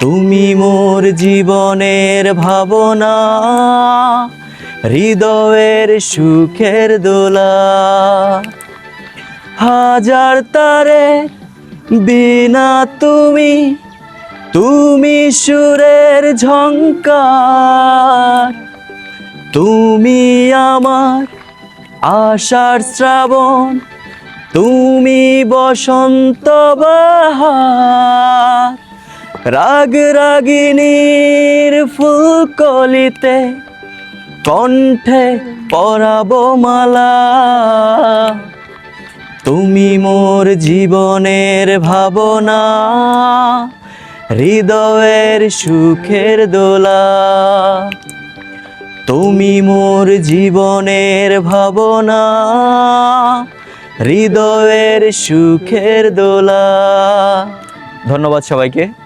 তুমি মোর জীবনের ভাবনা, হৃদয়ের সুখের দোলা। হাজার তারে বিনা তুমি তুমি সুরের ঝঙ্কার তুমি আমার আশার শ্রাবণ, তুমি বসন্ত বাহার। রাগ রাগিনীর ফুলকলিতে কণ্ঠে পরাব মালা। তুমি মোর জীবনের ভাবনা, হৃদয়ের সুখের দোলা। তুমি মোর জীবনের ভাবনা, হৃদয়ের সুখের দোলা। ধন্যবাদ সবাইকে।